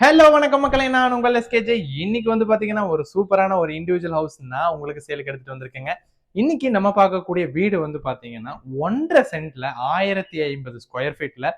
Hello வணக்கம் மக்களை. நான் உங்கள் எஸ்கேஜே இன்னைக்கு வந்து பாத்தீங்கன்னா ஒரு சூப்பரான ஒரு இண்டிவிஜுவல் ஹவுஸ் நான் உங்களுக்கு சேலுக்கு எடுத்துட்டு வந்திருக்கேங்க. இன்னைக்கு நம்ம பார்க்கக்கூடிய வீடு வந்து பாத்தீங்கன்னா ஒன்றரை சென்ட்ல ஆயிரத்தி ஐம்பது ஸ்கொயர் ஃபீட்ல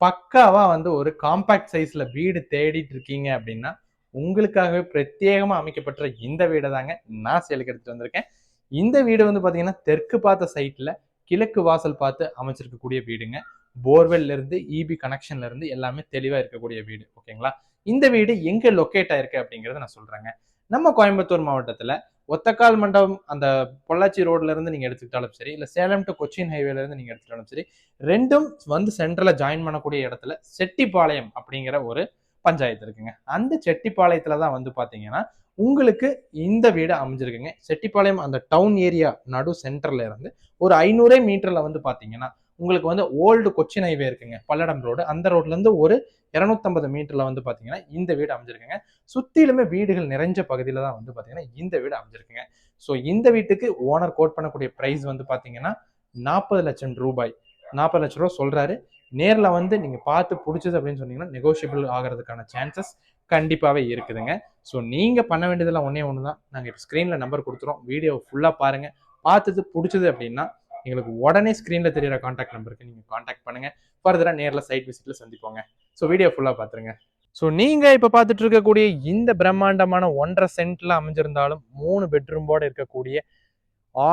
பக்காவா வந்து ஒரு காம்பாக்ட் சைஸ்ல வீடு தேடிட்டு இருக்கீங்க அப்படின்னா உங்களுக்காகவே பிரத்யேகமா அமைக்கப்பட்ட இந்த வீடை தாங்க நான் சேலுக்கு எடுத்துட்டு வந்திருக்கேன். இந்த வீடு வந்து பாத்தீங்கன்னா தெற்கு பார்த்த சைட்ல கிழக்கு வாசல் பார்த்து அமைச்சிருக்கக்கூடிய வீடுங்க. போர்வெல்லேருந்து இபி கனெக்ஷன்லேருந்து எல்லாமே தெளிவாக இருக்கக்கூடிய வீடு ஓகேங்களா? இந்த வீடு எங்கே லொக்கேட் ஆயிருக்கு அப்படிங்கிறத நான் சொல்கிறேங்க நம்ம கோயம்புத்தூர் மாவட்டத்தில் ஒத்தக்கால் மண்டபம் அந்த பொள்ளாச்சி ரோட்லேருந்து நீங்கள் எடுத்துக்கிட்டாலும் சரி இல்லை சேலம் டு கொச்சின் ஹைவேலேருந்து நீங்கள் எடுத்துக்கிட்டாலும் சரி ரெண்டும் வந்து சென்ட்ரலில் ஜாயின் பண்ணக்கூடிய இடத்துல செட்டிப்பாளையம் அப்படிங்கிற ஒரு பஞ்சாயத்து இருக்குங்க. அந்த செட்டிப்பாளையத்தில் தான் வந்து பார்த்தீங்கன்னா உங்களுக்கு இந்த வீடு அமைஞ்சிருக்குங்க. செட்டிப்பாளையம் அந்த டவுன் ஏரியா நடு சென்டர்ல இருந்து ஒரு ஐநூறே மீட்டர்ல வந்து பாத்தீங்கன்னா உங்களுக்கு வந்து ஓல்டு கொச்சின் ஹைவே இருக்குங்க பல்லடம் ரோடு அந்த ரோட்லேருந்து ஒரு இரநூத்தம்பது மீட்டரில் வந்து பார்த்தீங்கன்னா இந்த வீடு அமைஞ்சிருக்குங்க. சுற்றிலுமே வீடுகள் நிறைஞ்ச பகுதியில் தான் வந்து பார்த்தீங்கன்னா இந்த வீடு அமைஞ்சிருக்குங்க. ஸோ இந்த வீட்டுக்கு ஓனர் கோட் பண்ணக்கூடிய ப்ரைஸ் வந்து பார்த்தீங்கன்னா நாற்பது லட்சம் ரூபாய். நாற்பது லட்சம் ரூபா சொல்கிறாரு நேரில் வந்து நீங்கள் பார்த்து பிடிச்சது அப்படின்னு சொன்னீங்கன்னா நெகோஷியபிள் ஆகிறதுக்கான சான்சஸ் கண்டிப்பாகவே இருக்குதுங்க. ஸோ நீங்கள் பண்ண வேண்டியதெல்லாம் ஒன்றே ஒன்று தான் நாங்கள் இப்போ ஸ்க்ரீனில் நம்பர் கொடுத்துறோம். வீடியோ ஃபுல்லாக பாருங்கள் பார்த்தது பிடிச்சது அப்படின்னா எங்களுக்கு உடனே ஸ்க்ரீனில் தெரியிற காண்டாக்ட் நம்பருக்கு நீங்கள் காண்டாக்ட் பண்ணுங்க. ஃபர்தராக நேரில் சைட் விசிட்டில் சந்திப்போங்க. ஸோ வீடியோ ஃபுல்லாக பார்த்துருங்க ஸோ நீங்கள் இப்போ பார்த்துட்டு இருக்கக்கூடிய இந்த பிரம்மாண்டமான ஒன்றரை சென்ட்டில் அமைஞ்சிருந்தாலும் மூணு பெட்ரூமோடு இருக்கக்கூடிய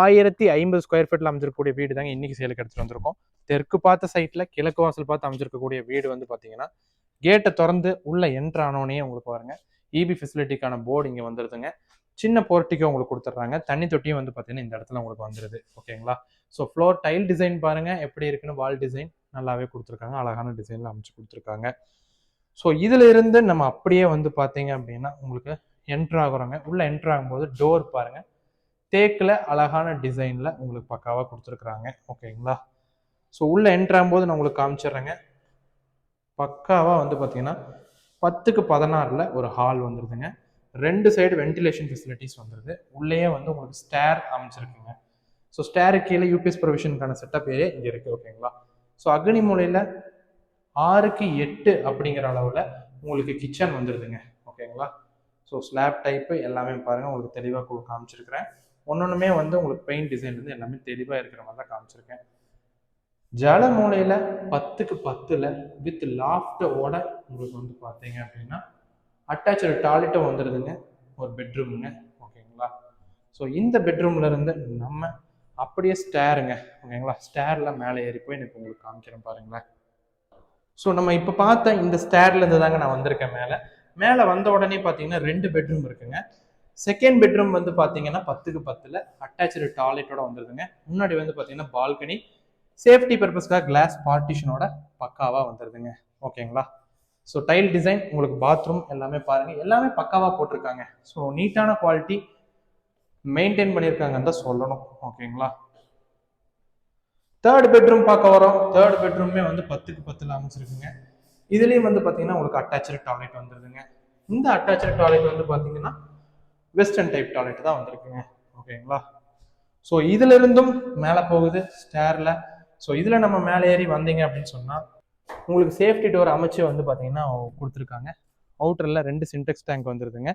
ஆயிரத்தி ஐம்பது ஸ்கொயர் ஃபீட்டில் அமைஞ்சிருக்கக்கூடிய வீடு தாங்க இன்றைக்கி சேலுக்கு எடுத்துகிட்டு வந்திருக்கோம். தெற்கு பார்த்த சைட்டில் கிழக்கு வாசல் பார்த்து அமைஞ்சிருக்கக்கூடிய வீடு வந்து பார்த்தீங்கன்னா கேட்டை திறந்து உள்ளே என்ட்ரு ஆனோடனே உங்களுக்கு பாருங்க இபி ஃபெசிலிட்டிக்கான போர்டு இங்கே வந்துடுதுங்க சின்ன போர்ட்டிக்கோ உங்களுக்கு கொடுத்துட்றாங்க. தண்ணி தொட்டியும் வந்து பார்த்தீங்கன்னா இந்த இடத்துல உங்களுக்கு வந்துடுது ஓகேங்களா ஸோ ஃப்ளோர் டைல் டிசைன் பாருங்கள் எப்படி இருக்குன்னு வால் டிசைன் நல்லாவே கொடுத்துருக்காங்க. அழகான டிசைனில் அமைச்சு கொடுத்துருக்காங்க. ஸோ இதுல இருந்து நம்ம அப்படியே வந்து பார்த்தீங்க அப்படின்னா உங்களுக்கு என்ட்ரு ஆகுறாங்க. உள்ளே என்ட்ரு ஆகும்போது டோர் பாருங்கள் தேக்கில் அழகான டிசைனில் உங்களுக்கு பக்காவாக கொடுத்துருக்குறாங்க. ஓகேங்களா? ஸோ உள்ளே என்ட்ரு ஆகும்போது நான் உங்களுக்கு காமிச்சிடுறேங்க. பக்காவாக வந்து பார்த்தீங்கன்னா பத்துக்கு பதினாறில் ஒரு ஹால் வந்துருதுங்க. ரெண்டு சைடு வென்டிலேஷன் ஃபெசிலிட்டிஸ் வந்துருது. உள்ளேயே வந்து உங்களுக்கு ஸ்டேர் அமைச்சிருக்குங்க. ஸோ ஸ்டேரு கீழே யூபிஎஸ் ப்ரொவிஷனுக்கான செட்டப் ஏரியா இங்கே இருக்குது ஓகேங்களா ஸோ அக்னி மூலையில் ஆறுக்கு எட்டு அப்படிங்கிற அளவில் உங்களுக்கு கிச்சன் வந்துடுதுங்க ஓகேங்களா ஸோ ஸ்லாப் டைப்பு எல்லாமே பாருங்கள் உங்களுக்கு தெளிவாக காமிச்சிருக்கிறேன். ஒன்று வந்து உங்களுக்கு பெயிண்ட் டிசைன் வந்து எல்லாமே தெளிவாக இருக்கிற மாதிரி தான் காமிச்சிருக்கேன். ஜல மூலையில் பத்துக்கு பத்தில் வித் லாஃப்டோட உங்களுக்கு வந்து பார்த்தீங்க அப்படின்னா அட்டாச்சு டாய்லெட்டும் வந்துடுதுங்க ஒரு பெட்ரூமுங்க ஓகேங்களா ஸோ இந்த பெட்ரூம்லேருந்து நம்ம அப்படியே ஸ்டேருங்க ஓகேங்களா? ஸ்டேரில் மேலே ஏறி போய் எனக்கு உங்களுக்கு காமிக்கிறேன் பாருங்களேன். ஸோ நம்ம இப்போ பார்த்த இந்த ஸ்டேர்ல இருந்து தாங்க நான் வந்திருக்கேன் மேலே. மேலே வந்த உடனே பார்த்தீங்கன்னா ரெண்டு பெட்ரூம் இருக்குங்க. செகண்ட் பெட்ரூம் வந்து பார்த்தீங்கன்னா பத்துக்கு பத்தில் அட்டாச்சு டாய்லெட்டோட வந்துருதுங்க முன்னாடி வந்து பார்த்தீங்கன்னா பால்கனி சேஃப்டி பர்பஸ்க்காக கிளாஸ் பார்ட்டிஷனோட பக்காவாக வந்துடுதுங்க ஓகேங்களா? ஸோ டைல் டிசைன் உங்களுக்கு பாத்ரூம் எல்லாமே பாருங்கள் எல்லாமே பக்காவாக போட்டிருக்காங்க. ஸோ நீட்டான குவாலிட்டி மெயின்டைன் பண்ணியிருக்காங்கன்னு தான் சொல்லணும். ஓகேங்களா தேர்ட் பெட்ரூம் பார்க்க வரோம். தேர்ட் பெட்ரூமே வந்து பத்துக்கு பத்தில் அமைச்சிருக்குங்க இதுலேயும் வந்து பார்த்தீங்கன்னா உங்களுக்கு அட்டாச்சு டாய்லெட் வந்துருதுங்க இந்த அட்டாச்சு டாய்லெட் வந்து பார்த்தீங்கன்னா வெஸ்டர்ன் டைப் டாய்லெட் தான் வந்திருக்குங்க. ஓகேங்களா ஸோ இதுல இருந்தும் மேலே போகுது ஸ்டேரில் ஸோ இதில் நம்ம மேலே ஏறி வந்தீங்க அப்படின்னு சொன்னால் உங்களுக்கு சேஃப்டி டோர் அமைச்சு வந்து பார்த்தீங்கன்னா கொடுத்துருக்காங்க. அவுட்டரில் ரெண்டு சின்டெக்ஸ் டேங்க் வந்துருதுங்க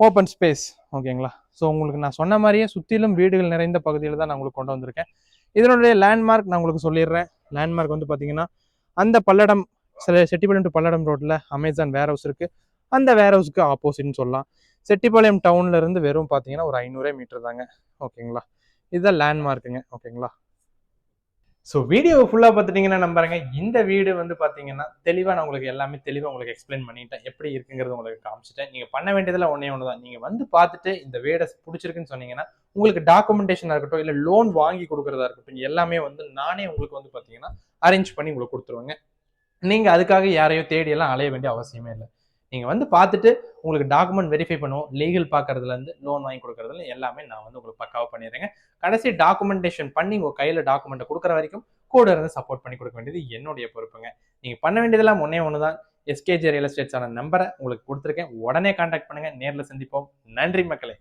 ஓப்பன் ஸ்பேஸ் ஓகேங்களா? ஸோ உங்களுக்கு நான் சொன்ன மாதிரியே சுற்றிலும் வீடுகள் நிறைந்த பகுதியில் தான் நான் உங்களுக்கு கொண்டு வந்திருக்கேன். இதனுடைய லேண்ட்மார்க் நான் உங்களுக்கு சொல்லிடுறேன். லேண்ட்மார்க் வந்து பார்த்தீங்கன்னா அந்த பல்லடம் சில செட்டிப்பாளையம் டு பல்லடம் ரோட்டில் அமேசான் வேர் ஹவுஸ் இருக்குது அந்த வேர் ஹவுஸ்க்கு ஆப்போசிட்னு சொல்லலாம். செட்டிப்பாளையம் டவுன்ல இருந்து வெறும் பார்த்தீங்கன்னா ஒரு ஐநூறே மீட்டர் தாங்க. ஓகேங்களா? இதுதான் லேண்ட்மார்க்குங்க ஓகேங்களா? ஸோ வீடியோ ஃபுல்லாக பார்த்துட்டிங்கன்னா நம்புறேங்க இந்த வீடு வந்து பார்த்தீங்கன்னா தெளிவாக நான் உங்களுக்கு எல்லாமே தெளிவாக உங்களுக்கு எக்ஸ்பிளைன் பண்ணிட்டேன். எப்படி இருக்குங்கிறது உங்களுக்கு காமிச்சிட்டேன். நீங்கள் பண்ண வேண்டியதில் ஒன்றே ஒன்று தான். நீங்கள் வந்து பார்த்துட்டு இந்த வீடை பிடிச்சிருக்குன்னு சொன்னீங்கன்னா உங்களுக்கு டாக்குமெண்டேஷனாக இருக்கட்டும் இல்லை லோன் வாங்கி கொடுக்குறதா இருக்கட்டும் எல்லாமே வந்து நானே உங்களுக்கு வந்து பார்த்தீங்கன்னா அரேஞ்ச் பண்ணி உங்களுக்கு கொடுத்துருவேங்க. நீங்கள் அதுக்காக யாரையோ தேடியெல்லாம் அலைய வேண்டிய அவசியமே இல்லை. நீங்கள் வந்து பார்த்துட்டு உங்களுக்கு டாக்குமெண்ட் வெரிஃபை பண்ணுவோம். லீகல் பார்க்கறதுலேருந்து லோன் வாங்கி கொடுக்கறதுல எல்லாமே நான் வந்து உங்களுக்கு பக்காவாக பண்ணிடுறேங்க. கடைசி டாக்குமெண்டேஷன் பண்ணி உங்கள் கையில் டாக்குமெண்ட்டை கொடுக்குற வரைக்கும் கூட இருந்து சப்போர்ட் பண்ணி கொடுக்க வேண்டியது என்னுடைய பொறுப்புங்க. நீங்கள் பண்ண வேண்டியதெல்லாம் ஒன்றே ஒன்று தான் எஸ்கேஜி ரியல் எஸ்டேட்ஸான நம்பரை உங்களுக்கு கொடுத்துருக்கேன். உடனே கான்டாக்ட் பண்ணுங்கள் நேரில் சந்திப்போம். நன்றி மக்களே.